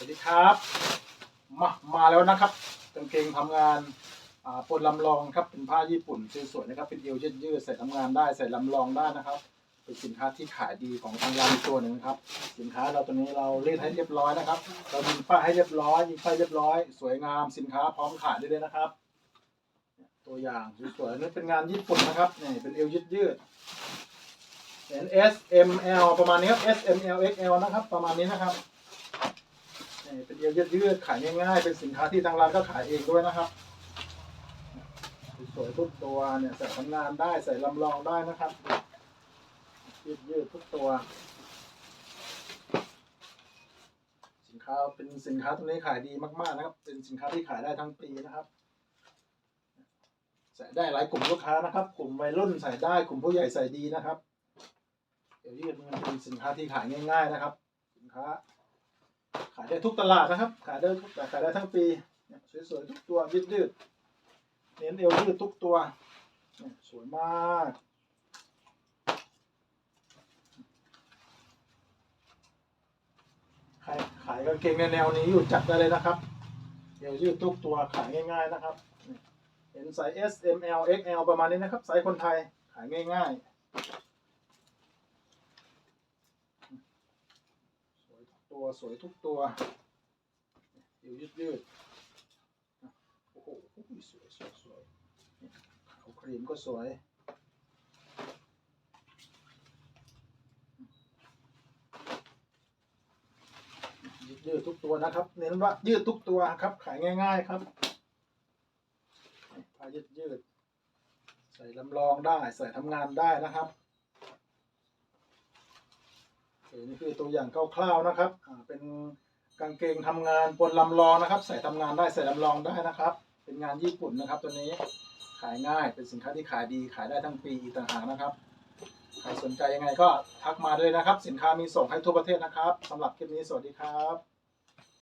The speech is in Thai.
สวัสดีครับมามาแล้วนะครับกางเกงทำงานอ่าปนลำลองครับเป็นผ้าญี่ปุ่นสวยๆนะครับ เป็นเอวยืดยืดๆใส่ทำงานได้ใส่ลำลองได้นะครับ เป็นสินค้าที่ขายดีของทางร้านตัวหนึ่งนะครับ สินค้าเราตัวนี้เราเล่นให้เรียบร้อยนะครับ เรายิงป้ายให้เรียบร้อยยิงป้ายเรียบร้อย สวยงามสินค้าพร้อมขายได้เลยนะครับ ตัวอย่างสวยๆนี่เป็นงานญี่ปุ่นนะครับนี่เป็นเอวยืดยืดๆเห็น S M L ประมาณนี้ครับ S M L X L นะครับ ประมาณนี้นะครับ ยืดยืดๆขายง่ายๆเป็นสินค้าที่ทางร้านก็ขายเองด้วยนะครับ สวยทุกตัวเนี่ยใส่ทำงานได้ใส่ลำลองได้นะครับ ยืดยืดๆทุกตัว สินค้าเป็นสินค้าตัวนี้ขายดีมากๆนะครับ เป็นสินค้าที่ขายได้ทั้งปีนะครับใส่ได้หลายกลุ่มลูกค้านะครับ กลุ่มวัยรุ่นใส่ได้กลุ่มผู้ใหญ่ใส่ดีนะครับ เดี๋ยวยืดมันเป็นสินค้าที่ขายง่าย ๆนะครับ สินค้า ได้ทุกตลาดนะครับ ขายได้ทุกขายได้ทั้งปีเนี่ยสวยๆทุกตัวยืดยืดๆเน้นเอวยืดทุกตัวเนี่ยสวยมากขายขายกางเกงในแนวนี้อยู่จัดได้เลยนะครับเอวยืดทุกตัวขายง่าย ๆนะครับเห็นไซส์ S M L X L ประมาณนี้นะครับไซส์คนไทยขายง่าย ๆ สวยทุก ตัวสวยทุกตัวเอวยืดยืดโอ้โหสวยสวยสวยขาวครีมก็สวยยืดยืดทุกตัวนะครับ เน้นว่ายืดทุกตัวครับ ขายง่าย ๆครับผ้ายืดยืด ใส่ลำลองได้ ใส่ทำงานได้นะครับ นี่คือตัวอย่างคร่าวๆนะครับเป็นกางเกงทำงานบนลำลองนะครับ ใส่ทำงานได้ใส่ลำลองได้นะครับ เป็นงานญี่ปุ่นนะครับตัวนี้ขายง่ายเป็นสินค้าที่ขายดีขายได้ทั้งปีอีกต่างหากนะครับใครสนใจยังไงก็ทักมาเลยนะครับ สินค้ามีส่งให้ทั่วประเทศนะครับสำหรับคลิปนี้สวัสดีครับ